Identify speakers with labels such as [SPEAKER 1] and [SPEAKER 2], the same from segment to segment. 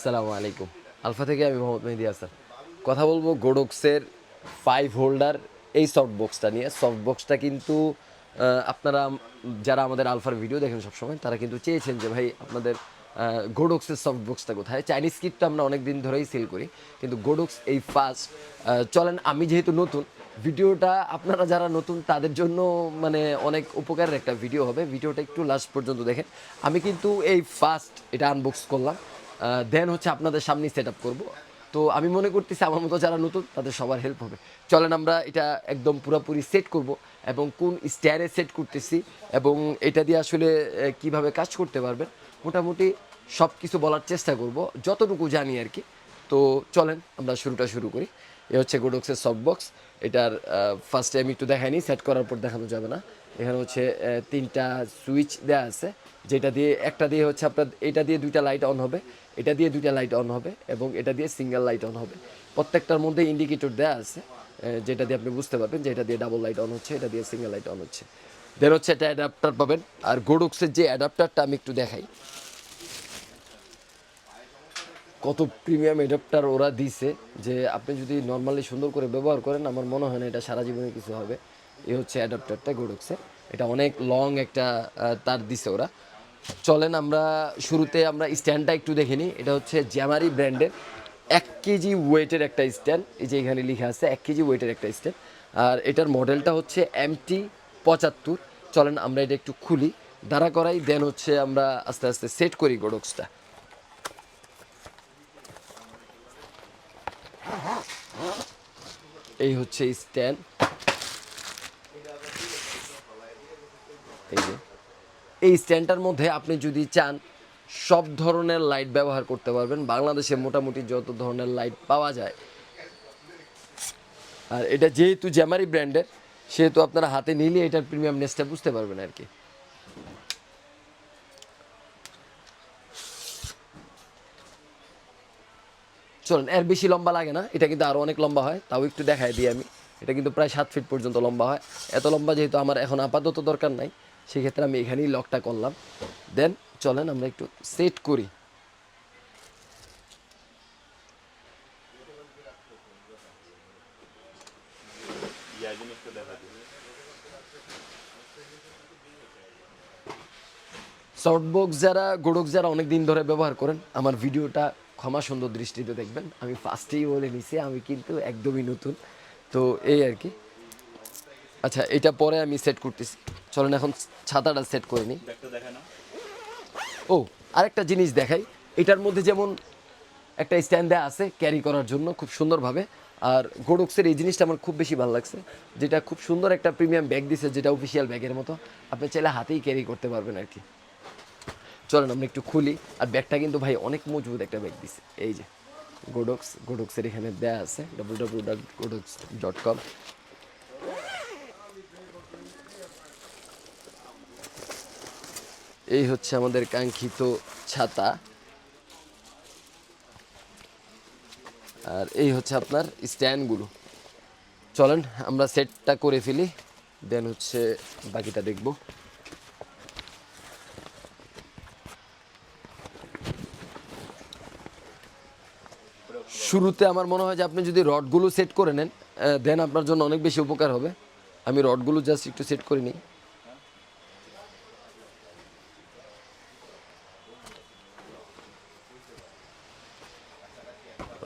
[SPEAKER 1] আসসালামু আলাইকুম। আলফা থেকে আমি মোহাম্মদ মেহেদি হাসান। কথা বলব গোডক্সের ফাইভ হোল্ডার এই সফট বক্সটা নিয়ে। সফট বক্সটা কিন্তু আপনারা যারা আমাদের আলফার ভিডিও দেখেন সবসময়, তারা কিন্তু চেয়েছেন যে, ভাই, আপনাদের গোডক্সের সফট বক্সটা কোথায়? চাইনিজ কিটটা আমরা অনেক দিন ধরেই সেল করি, কিন্তু গোডক্স এই ফার্স্ট চলেন, আমি যেহেতু নতুন, ভিডিওটা আপনারা যারা নতুন, তাদের জন্য মানে অনেক উপকারের একটা ভিডিও হবে। ভিডিওটা একটু লাস্ট পর্যন্ত দেখেন। আমি কিন্তু এই ফার্স্ট এটা আনবক্স করলাম। দেন হচ্ছে আপনাদের সামনে সেট আপ করব। তো আমি মনে করতেছি আমার মতো যারা নতুন, তাদের সবার হেল্প হবে। চলেন আমরা এটা একদম পুরোপুরি সেট করব এবং কোন স্ট্যারে সেট করতেছি এবং এটা দিয়ে আসলে কীভাবে কাজ করতে পারবেন, মোটামুটি সব কিছু বলার চেষ্টা করব, যতটুকু জানি আর কি। তো চলেন আমরা শুরুটা শুরু করি। এ হচ্ছে গোডক্সের সফট বক্স এটার ফার্স্টে আমি একটু দেখাইনি সেট করার পর দেখানো যাবে না। এখানে হচ্ছে তিনটা সুইচ দেওয়া আছে। যেটা দিয়ে, একটা দিয়ে হচ্ছে আপনার, এটা দিয়ে দুইটা লাইট অন হবে, এটা দিয়ে দুইটা লাইট অন হবে এবং এটা দিয়ে সিঙ্গেল লাইট অন হবে। প্রত্যেকটার মধ্যে ইন্ডিকেটর দেওয়া আছে যেটা দিয়ে আপনি বুঝতে পারবেন যে এটা দিয়ে ডাবল লাইট অন হচ্ছে, এটা দিয়ে সিঙ্গেল লাইট অন হচ্ছে। দেন হচ্ছে একটা অ্যাডাপ্টার পাবেন, আর গোডক্সের যে অ্যাডাপ্টারটা আমি একটু দেখাই। কত প্রিমিয়াম অ্যাডাপ্টার ওরা দিছে, যে আপনি যদি নর্মালি সুন্দর করে ব্যবহার করেন, আমার মনে হয় না এটা সারা জীবনে কিছু হবে। এই হচ্ছে অ্যাডাপ্টারটা গোডক্সের এটা অনেক লং একটা তার দিছে ওরা। চলেন আমরা শুরুতে আমরা স্ট্যান্ডটা একটু দেখে নিই। এটা হচ্ছে জ্যামারি ব্র্যান্ডের এক কেজি ওয়েটের একটা স্ট্যান্ড। এই যে এখানে লেখা আছে এক কেজি ওয়েটের একটা স্ট্যান্ড। আর এটার মডেলটা হচ্ছে এমটি পঁচাত্তর। চলেন আমরা এটা একটু খুলি। দাঁড়া করাই, দেন হচ্ছে আমরা আস্তে আস্তে সেট করি গোডক্সটা এই হচ্ছে স্ট্যান্ড। এই যে। এই স্ট্যান্ডটার মধ্যে আপনি যদি চান, সব ধরনের লাইট ব্যবহার করতে পারবেন। বাংলাদেশে মোটামুটি যত ধরনের লাইট পাওয়া যায়। আর এটা যেহেতু জ্যামারি ব্র্যান্ডের সেহেতু আপনারা হাতে নিলে এটার প্রিমিয়ামনেসটা বুঝতে পারবেন আর কি। চলুন, এর বেশি লম্বা লাগে না। এটা কিন্তু আরও অনেক লম্বা হয়। তাও একটু দেখাই দিই আমি। এটা কিন্তু প্রায় সাত ফিট পর্যন্ত লম্বা হয়। এত লম্বা যেহেতু আমার এখন আপাতত দরকার নাই। সেক্ষেত্রে আমি এখানেই লকটা করলাম। দেন চলেন আমরা একটু সেট করি। সফটবক্স যারা গোডক্স যারা অনেক দিন ধরে ব্যবহার করেন, আমার ভিডিওটা ক্ষমা সুন্দর দৃষ্টিতে দেখবেন। আমি ফার্স্টেই বলে নিছি, আমি কিন্তু একদমই নতুন। তো এই আর কি। আচ্ছা এটা পরে আমি সেট করতেছি। চলেন এখন ছাতাটা সেট করে নিই। ও আরেকটা জিনিস দেখাই। এটার মধ্যে যেমন একটা স্ট্যান্ড দেওয়া আছে ক্যারি করার জন্য খুব সুন্দরভাবে। আর গোডক্সের এই জিনিসটা আমার খুব বেশি ভালো লাগছে। যেটা খুব সুন্দর একটা প্রিমিয়াম ব্যাগ দিছে যেটা অফিসিয়াল ব্যাগের মতো। আপনি চাইলে হাতেই ক্যারি করতে পারবেন আর কি। চলেন আমরা একটু খুলি। আর ব্যাগটা কিন্তু ভাই অনেক মজবুত একটা ব্যাগ দিছে। এই যে গোডক্স গোডক্সের এখানে দেয়া আছে। W W dot Godox dot com এই হচ্ছে আমাদের কাঙ্ক্ষিত ছাতা। আর এই হচ্ছে আপনার স্ট্যান্ডগুলো। চলেন, আমরা সেটটা করে ফেলি, দেন হচ্ছে বাকিটা দেখব। শুরুতে আমার মনে হয় যে আপনি যদি রডগুলো সেট করে নেন দেন আপনার জন্য অনেক বেশি উপকার হবে। আমি রডগুলো জাস্ট একটু সেট করে নিই।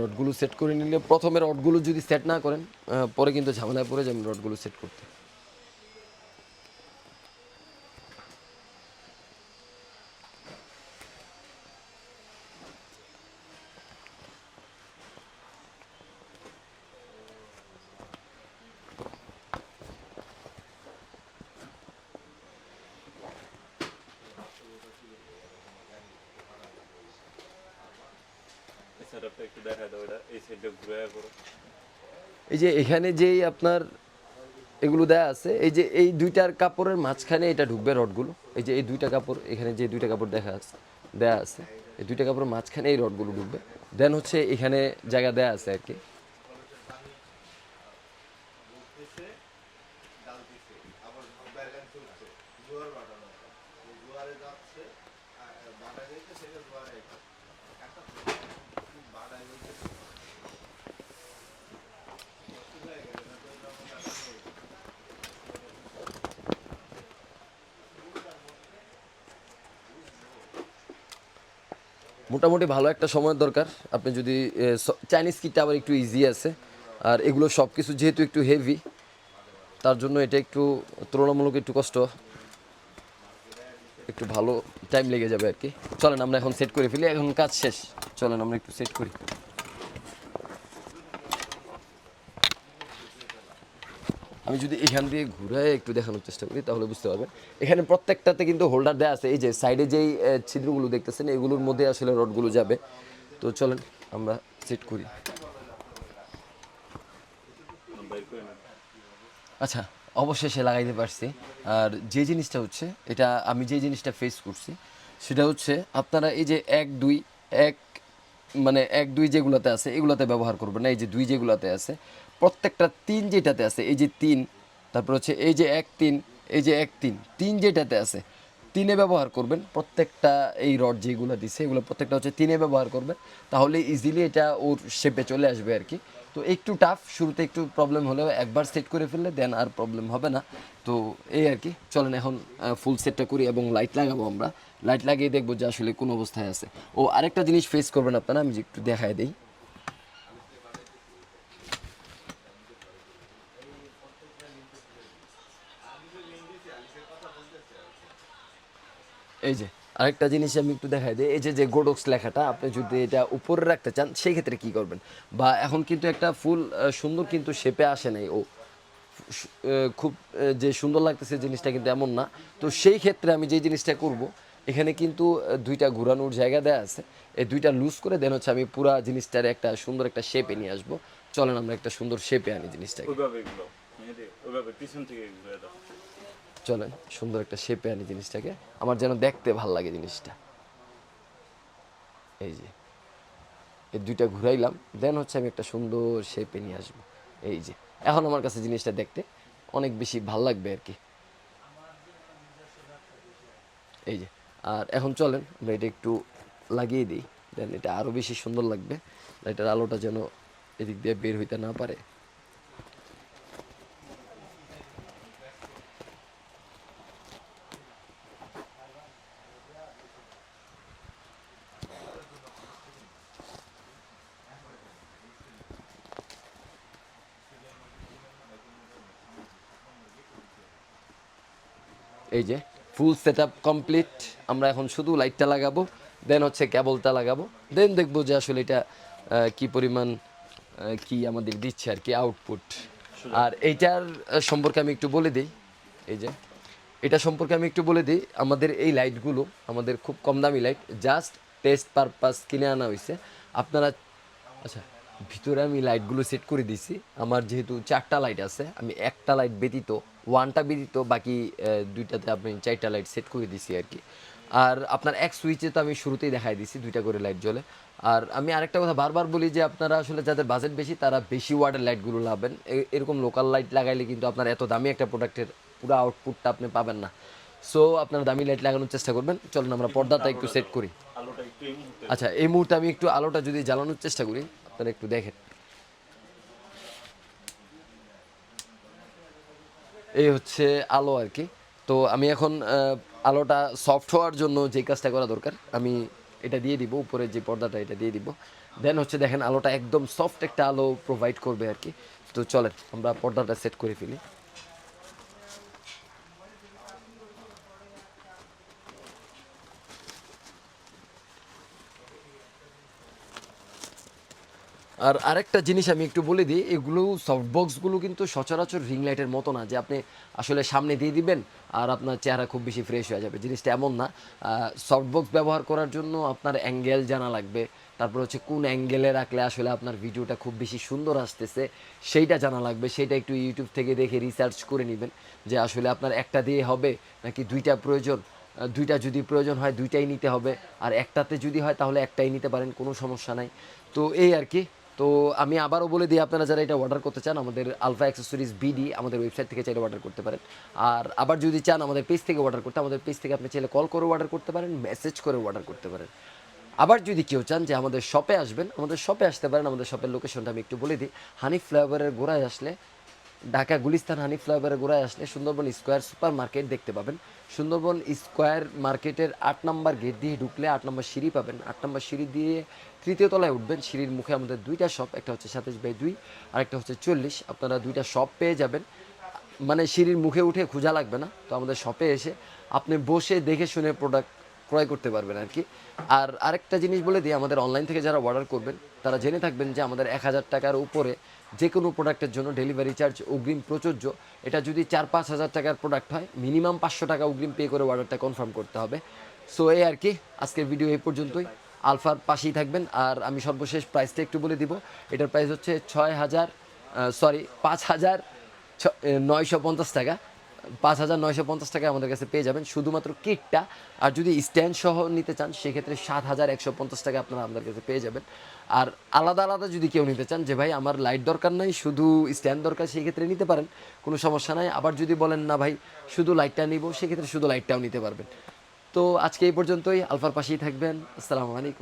[SPEAKER 1] রডগুলো সেট করে নিলে প্রথমে রডগুলো যদি সেট না করেন পরে কিন্তু ঝামেলায় পড়ে যাবেন রডগুলো সেট করতে।
[SPEAKER 2] সেটআপটা একটু দেখা দাও এটা এই সাইডটা ঘুরে করো।
[SPEAKER 1] এই যে এখানে যেই আপনার এগুলো দেয়া আছে এই যে এই দুইটার কাপড়ের মাঝখানে এটা ঢুকবে রডগুলো। এই যে এই দুইটা কাপড় এখানে যে দুইটা কাপড় দেখা আছে দেয়া আছে এই দুইটা কাপড়ের মাঝখানে এই রডগুলো ঢুকবে। দেন হচ্ছে এখানে জায়গা দেয়া আছে আর কি। মোটামুটি ভালো একটা সময়ের দরকার। আপনি যদি চাইনিজ কিটটা আবার একটু ইজি আছে। আর এগুলো সব কিছু যেহেতু একটু হেভি তার জন্য এটা একটু তুলনামূলক একটু কষ্ট। একটু ভালো টাইম লেগে যাবে আর কি চলেন আমরা এখন সেট করে ফেলি, এখন কাজ শেষ। চলেন আমরা একটু সেট করি। আমি যদি এখান দিয়ে ঘুরে একটু দেখানোর চেষ্টা করি, তাহলে বুঝতে পারবেন। এখানে প্রত্যেকটাতে কিন্তু হোল্ডার দেওয়া আছে। এই যে সাইডে যেই ছিদ্রগুলো দেখতেছেন, এগুলোর মধ্যে আসলে রডগুলো যাবে। তো চলেন আমরা সেট করি। আচ্ছা। অবশেষে লাগাইতে পারছি। আর যে জিনিসটা হচ্ছে, এটা আমি যে জিনিসটা ফেস করছি, সেটা হচ্ছে আপনারা এই যে এক, দুই, এক মানে এক, দুই যেগুলোতে আছে, এগুলোতে ব্যবহার করবেন না। এই যে দুই যেগুলোতে আছে, প্রত্যেকটা তিন যেটাতে আছে, এই যে তিন, তারপর হচ্ছে এই যে এক, তিন, এই যে এক, তিন তিন যেটাতে আছে, তিনে ব্যবহার করবেন। প্রত্যেকটা এই রড যেগুলো দিছে, এগুলো প্রত্যেকটা হচ্ছে তিনে ব্যবহার করবেন। তাহলে ইজিলি এটা ওর শেপে চলে আসবে আর কি। তো একটু টাফ শুরুতে একটু প্রবলেম হলেও একবার সেট করে ফেললে দেন আর প্রবলেম হবে না। তো এই আর কি, চলেন এখন ফুল সেটটা করি এবং লাইট লাগাবো আমরা। লাইট লাগিয়ে দেখব যে আসলে কোন অবস্থায় আছে। ও, আরেকটা জিনিস ফেস করবেন আপনারা, আমি একটু দেখায় দিই। এই যে আরেকটা জিনিস আমি একটু দেখাই দিই। এই যে যে গোডক্স লেখাটা, আপনি যদি এটা উপরে রাখতে চান সেই ক্ষেত্রে কি করবেন? বা এখন কিন্তু একটা ফুল সুন্দর কিন্তু শেপে আসে নাই। ও খুব যে সুন্দর লাগতেছে জিনিসটা কিন্তু এমন না। তো সেই ক্ষেত্রে আমি যে জিনিসটা করব, এখানে কিন্তু দুইটা ঘুরানোর জায়গা দেওয়া আছে। এই দুইটা লুজ করে দেন হচ্ছে আমি পুরা জিনিসটার একটা সুন্দর একটা শেপে নিয়ে আসব। চলেন আমরা একটা সুন্দর শেপে আনি জিনিসটাকে।
[SPEAKER 2] ওইভাবে ওইভাবে পিছন থেকে
[SPEAKER 1] চলেন, সুন্দর একটা শেপে আনি জিনিসটাকে। আমার যেন দেখতে ভালো লাগে জিনিসটা। এই যে, এই দুইটা ঘুরাইলাম দেন হচ্ছে আমি একটা সুন্দর শেপে নিয়ে আসব। এই যে, এখন আমার কাছে জিনিসটা দেখতে অনেক বেশি ভালো লাগবে আর কি। এই যে, আর এখন চলেন, আমরা এটা একটু লাগিয়ে দিই। দেন এটা আরও বেশি সুন্দর লাগবে। এটার আলোটা যেন এদিক দিয়ে বের হইতে না পারে। এই যে ফুল সেট আপ কমপ্লিট আমরা এখন শুধু লাইটটা লাগাবো দেন হচ্ছে কেবলটা লাগাবো দেন দেখব যে আসলে এটা কি পরিমাণ কি আমাদের দিচ্ছে আর কি আউটপুট আর এইটার সম্পর্কে আমি একটু বলে দিই, এই যে, এটা সম্পর্কে আমি একটু বলে দিই, আমাদের এই লাইটগুলো আমাদের খুব কম দামি লাইট জাস্ট টেস্ট পারপাস কিনে আনা হয়েছে আপনারা আচ্ছা ভিতরে আমি লাইটগুলো সেট করে দিছি, আমার যেহেতু চারটা লাইট আছে, আমি একটা লাইট ব্যতীত ওয়ানটা ব্যতীত বাকি দুইটাতে আপনি চারটা লাইট সেট করে দিছি আর কি। আর আপনার এক সুইচে তো আমি শুরুতেই দেখাই দিছি দুইটা করে লাইট জ্বলে। আর আমি আরেকটা কথা বারবার বলি যে আপনারা আসলে যাদের বাজেট বেশি তারা বেশি ওয়ার্ডের লাইটগুলো লাভেন। এরকম লোকাল লাইট লাগাইলে কিন্তু আপনার এত দামি একটা প্রোডাক্টের পুরো আউটপুটটা আপনি পাবেন না। সো আপনারা দামি লাইট লাগানোর চেষ্টা করবেন। চলুন আমরা পর্দাটা একটু সেট করি। আচ্ছা এই মুহূর্তে আমি একটু আলোটা যদি জ্বালানোর চেষ্টা করি আপনারা একটু দেখেন। এই হচ্ছে আলো আর কি। তো আমি এখন আলোটা সফট হওয়ার জন্য যে কাজটা করা দরকার, আমি এটা দিয়ে দিব, উপরে যে পর্দাটা এটা দিয়ে দিব। দেন হচ্ছে দেখেন, আলোটা একদম সফট একটা আলো প্রোভাইড করবে আর কি। তো চলেন, আমরা পর্দাটা সেট করে ফেলি। আর আরেকটা জিনিস আমি একটু বলে দিই, এগুলো সফট বক্সগুলো কিন্তু সচরাচর রিং লাইটের মতো না, যে আপনি আসলে সামনে দিয়ে দিবেন আর আপনার চেহারা খুব বেশি ফ্রেশ হয়ে যাবে। জিনিসটা এমন না সফট বক্স ব্যবহার করার জন্য আপনার অ্যাঙ্গেল জানা লাগবে, তারপর হচ্ছে কোন অ্যাঙ্গেলে রাখলে আসলে আপনার ভিডিওটা খুব বেশি সুন্দর আসতেছে, সেইটা জানা লাগবে সেটা একটু ইউটিউব থেকে দেখে রিসার্চ করে নেবেন যে আসলে আপনার একটা দিয়ে হবে নাকি দুইটা প্রয়োজন। দুইটা যদি প্রয়োজন হয়, দুইটাই নিতে হবে, আর একটাতে যদি হয় তাহলে একটাই নিতে পারেন, কোনো সমস্যা নাই। তো এই আর কি তো আমি আবারও বলে দিই, আপনারা যারা এটা অর্ডার করতে চান, আমাদের আলফা অ্যাক্সেসরিজ বিডি আমাদের ওয়েবসাইট থেকে চাইলে অর্ডার করতে পারেন। আর আবার যদি চান আমাদের পেজ থেকে অর্ডার করতে, আমাদের পেজ থেকে আপনি চাইলে কল করে অর্ডার করতে পারেন মেসেজ করে অর্ডার করতে পারেন। আবার যদি কেউ চান যে আমাদের শপে আসবেন, আমাদের শপে আসতে পারেন, আমাদের শপের লোকেশনটা আমি একটু বলে দিই। হানি ফ্লেভারের গোড়ায় আসলে ঢাকা গুলিস্তান হানি ফ্লাইওভারের গোড়ায় আসলে সুন্দরবন স্কোয়ার সুপার মার্কেট দেখতে পাবেন। সুন্দরবন স্কোয়ার মার্কেটের আট নম্বর গেট দিয়ে ঢুকলে আট নম্বর সিঁড়ি পাবেন। আট নম্বর সিঁড়ি দিয়ে তৃতীয় তলায় উঠবেন। সিঁড়ির মুখে আমাদের দুইটা শপ একটা হচ্ছে সাতাশ বাই দুই, আর একটা হচ্ছে চল্লিশ। আপনারা দুইটা শপ পেয়ে যাবেন। মানে সিঁড়ির মুখে উঠে খোঁজা লাগবে না। তো আমাদের শপে এসে আপনি বসে দেখে শুনে প্রোডাক্ট ক্রয় করতে পারবেন আর কি। আর আরেকটা জিনিস বলে দিই, আমাদের অনলাইন থেকে যারা অর্ডার করবেন, তারা জেনে থাকবেন যে আমাদের এক হাজার টাকার উপরে যে কোনো প্রোডাক্টের জন্য ডেলিভারি চার্জ অগ্রিম প্রযোজ্য। এটা যদি চার পাঁচ হাজার টাকার প্রোডাক্ট হয় মিনিমাম পাঁচশো টাকা অগ্রিম পে করে অর্ডারটা কনফার্ম করতে হবে। সো এই আর কি, আজকের ভিডিও এই পর্যন্তই। আলফার পাশেই থাকবেন, আর আমি সর্বশেষ প্রাইসটা একটু বলে দিব। এটার প্রাইস হচ্ছে ছয় হাজার সরি পাঁচ হাজার ছ নয়শো পঞ্চাশ টাকা। পাঁচ হাজার নয়শো পঞ্চাশ টাকা আমাদের কাছে পেয়ে যাবেন শুধুমাত্র কিটটা। আর যদি স্ট্যান্ড সহ নিতে চান, সেক্ষেত্রে সাত হাজার একশো পঞ্চাশ টাকা আপনারা আমাদের কাছে পেয়ে যাবেন। আর আলাদা আলাদা যদি কেউ নিতে চান, যে ভাই আমার লাইট দরকার নাই, শুধু স্ট্যান্ড দরকার সেই ক্ষেত্রে নিতে পারেন, কোনো সমস্যা নাই। আবার যদি বলেন, না ভাই, শুধু লাইটটা নিব, সেক্ষেত্রে শুধু লাইটটাও নিতে পারবেন। তো আজকে এই পর্যন্তই, আলফার পাশেই থাকবেন। আসসালামু আলাইকুম।